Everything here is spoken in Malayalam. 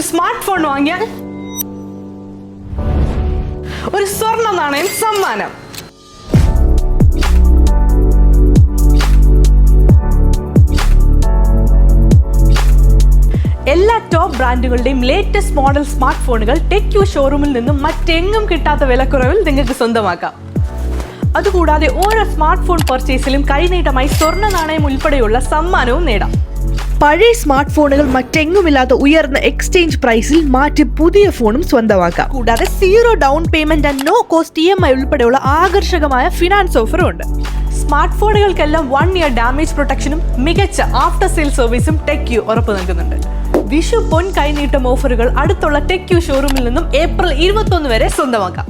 ഒരു സ്മാർട്ട് ഫോൺ വാങ്ങിയാൽ ഒരു സ്വർണ നാണയം സമ്മാനം. എല്ലാ ടോപ്പ് ബ്രാൻഡുകളുടെയും ലേറ്റസ്റ്റ് മോഡൽ സ്മാർട്ട് ഫോണുകൾ ടെക് യു ഷോറൂമിൽ നിന്നും മറ്റെങ്ങും കിട്ടാത്ത വിലക്കുറവിൽ നിങ്ങൾക്ക് സ്വന്തമാക്കാം. അതുകൂടാതെ ഓരോ സ്മാർട്ട് ഫോൺ പർച്ചേസിലും കൈനീട്ടമായി സ്വർണ നാണയം ഉൾപ്പെടെയുള്ള സമ്മാനവും നേടാം. പഴയ സ്മാർട്ട് ഫോണുകൾ മറ്റെങ്ങുമില്ലാത്ത ഉയർന്ന എക്സ്ചേഞ്ച് പ്രൈസിൽ മാറ്റി പുതിയ ഫോണും സ്വന്തമാക്കാം. കൂടാതെ zero down payment and no cost E M I ഉൾപ്പെടെയുള്ള ആകർഷകമായ ഫിനാൻസ് ഓഫറും ഉണ്ട് സ്മാർട്ട് ഫോണുകൾക്കെല്ലാം വൺ ഇയർ ഡാമേജ് പ്രൊട്ടക്ഷനും മികച്ച ആഫ്റ്റർ സെയിൽ സർവീസും ടെക് യു ഉറപ്പു നൽകുന്നുണ്ട്. വിഷു പൊൻ കൈനീട്ടം ഓഫറുകൾ അടുത്തുള്ള ടെക് യു ഷോറൂമിൽ നിന്നും ഏപ്രിൽ ഇരുപത്തൊന്ന് വരെ സ്വന്തമാക്കാം.